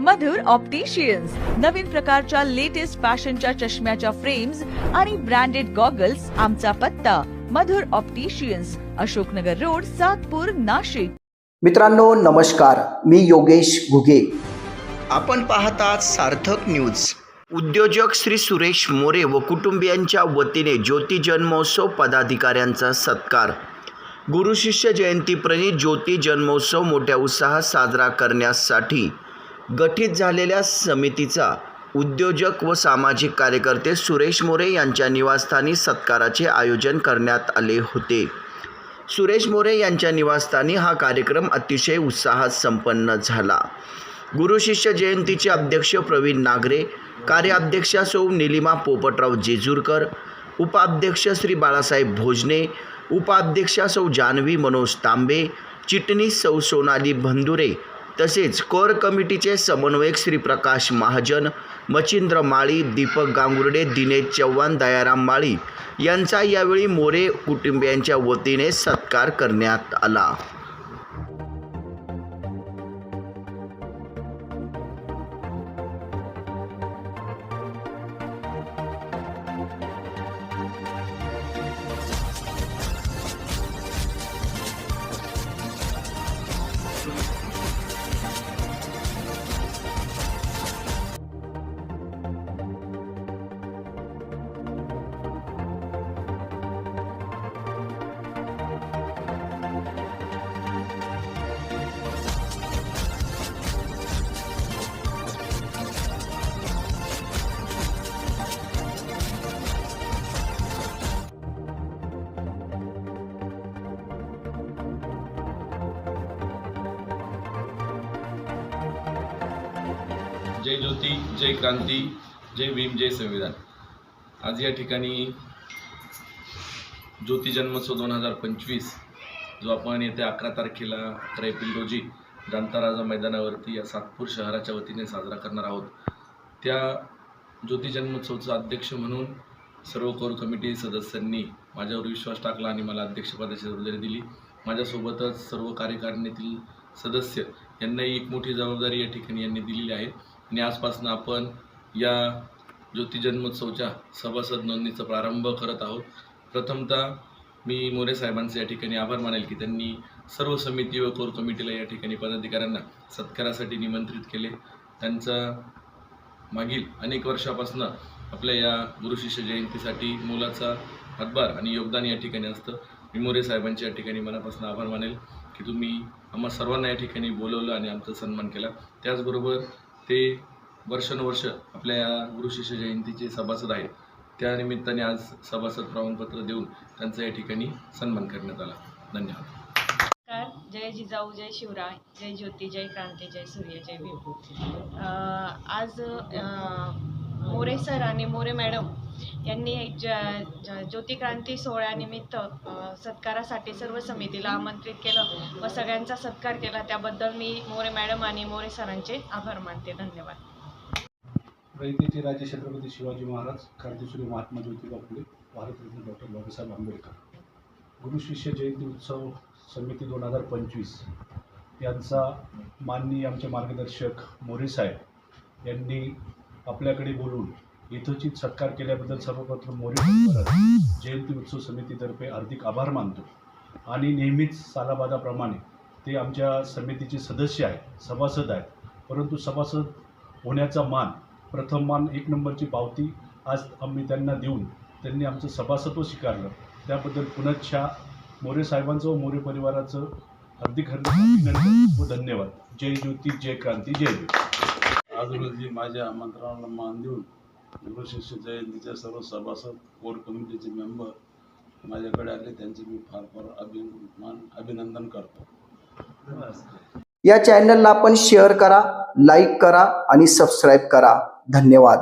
मधुर opticians नवीन प्रकारच्या latest फॅशनच्या चष्म्याच्या फ्रेम्स आणि ब्रँडेड गॉगल्स आमचा पत्ता. Madhur opticians Ashoknagar road Satpur Nashik. मित्रांनो नमस्कार. मी योगेश घुगे. आपण पाहतात सार्थक न्यूज उद्योजक श्री सुरेश मोरे व कुटुंबियांच्या वतीने ज्योती जन्मोत्सव पदाधिकाऱ्यांचा सत्कार. गुरु शिष्य जयंतीप्रणित ज्योती जन्मोत्सव मोठ्या उत्साहात साजरा करण्यासाठी गठीत झालेल्या समितीचा उद्योजक व सामाजिक कार्यकर्ते सुरेश मोरे यांच्या निवासस्थानी सत्काराचे आयोजन करण्यात आले होते. सुरेश मोरे यांच्या निवासस्थानी हा कार्यक्रम अतिशय उत्साहात संपन्न झाला. गुरुशिष्य जयंतीचे अध्यक्ष प्रवीण नागरे कार्याध्यक्षा सौ निलिमा पोपटराव जेजूरकर उपाध्यक्ष श्री बाळासाहेब भोजने उपाध्यक्षा सौ जान्हवी मनोज तांबे चिटणीस सौ सोनाली भंदुरे तसेच कोर कमिटीचे समन्वयक श्री प्रकाश महाजन मचिंद्र माळी दीपक गांगुर्डे दिनेश चव्हाण दयाराम माळी यांचा यावेळी मोरे कुटुंबियांच्या वतीने सत्कार करण्यात आला. जय ज्योती जय क्रांती जय भीम जय संविधान. आज या ठिकाणी ज्योती जन्मोत्सव दोन हजार पंचवीस जो आपण येत्या अकरा तारखेला अकरा एप्रिल रोजी जाणता राजा मैदानावरती या सातपूर शहराच्या वतीने साजरा करणार आहोत. त्या ज्योती जन्मोत्सवचा अध्यक्ष म्हणून सर्व कोर कमिटी सदस्यांनी माझ्यावर विश्वास टाकला आणि मला अध्यक्षपदाची जबाबदारी दिली. माझ्यासोबतच सर्व कार्यकारिणीतील सदस्य यांनाही एक मोठी जबाबदारी या ठिकाणी यांनी दिलेली आहे. आणि आजपासून आपण या ज्योतिजन्मोत्सवच्या सभासद नोंदणीचा प्रारंभ करत आहोत. प्रथमतः मी मोरे साहेबांचे या ठिकाणी आभार मानेल की त्यांनी सर्व समिती व कोर कमिटीला या ठिकाणी पदाधिकाऱ्यांना सत्कारासाठी निमंत्रित केले. त्यांचा मागील अनेक वर्षापासून आपल्या या गुरुशिष्य जयंतीसाठी मोलाचा हातभार आणि योगदान या ठिकाणी असतं. मी मोरे साहेबांच्या या ठिकाणी मनापासून आभार मानेल की तुम्ही आम्हा सर्वांना या ठिकाणी बोलवलं आणि आमचा सन्मान केला. त्याचबरोबर ते वर्षानुवर्ष आपल्या या गुरुशिष्य जयंतीचे सभासद आहेत. त्या निमित्ताने आज सभासद प्रमाणपत्र देऊन त्यांचा या ठिकाणी सन्मान करण्यात आला. धन्यवाद. नमस्कार. जय जिजाऊ जय शिवराय जय ज्योती जय क्रांती जय सूर्य जय भीम आज आ, मोरे सर आणि मोरे मॅडम यांनी ज ज्योतिक्रांती ज्योती क्रांती सोहळ्यानिमित्त सत्कारासाठी सर्व समितीला आमंत्रित केलं व सगळ्यांचा सत्कार केला. त्याबद्दल मी मोरे मॅडम आणि मोरे सरांचे आभार मानते. धन्यवाद. रयतेचे राजे छत्रपती शिवाजी महाराज क्रांतीसूर्य महात्मा ज्योतिबा फुले भारतरत्न डॉक्टर बाबासाहेब आंबेडकर. गुरुशिष्य जयंती उत्सव समिती दोन हजार पंचवीस यांचा माननीय आमचे मार्गदर्शक मोरे साहेब यांनी आपल्याकडे बोलून यथोचित सत्कार केल्याबद्दल सर्वप्रथम मोरे जयंती उत्सव समितीतर्फे हार्दिक आभार मानतो. आणि नेहमीच सालाबादाप्रमाणे ते आमच्या समितीचे सदस्य आहेत सभासद आहेत. परंतु सभासद होण्याचा मान प्रथम मान एक नंबरची पावती आज आम्ही त्यांना देऊन त्यांनी आमचं सभासत्व स्वीकारलं. त्याबद्दल पुनच्छा मोरे साहेबांचं व मोरे परिवाराचं हार्दिक हार्दिक अभिनंदन व धन्यवाद. जय ज्योती जय क्रांती जय आज रोजी माझ्या आमंत्रणाला मान देऊन गुरुशिष्य जयंतीच्या सर्व सभासद कोर कमिटीचे मेंबर माझ्याकडे आले. त्यांचे मी फार फार अभिमान अभिनंदन करतो. या चॅनलला आपण शेअर करा लाईक करा आणि सबस्क्राईब करा. धन्यवाद.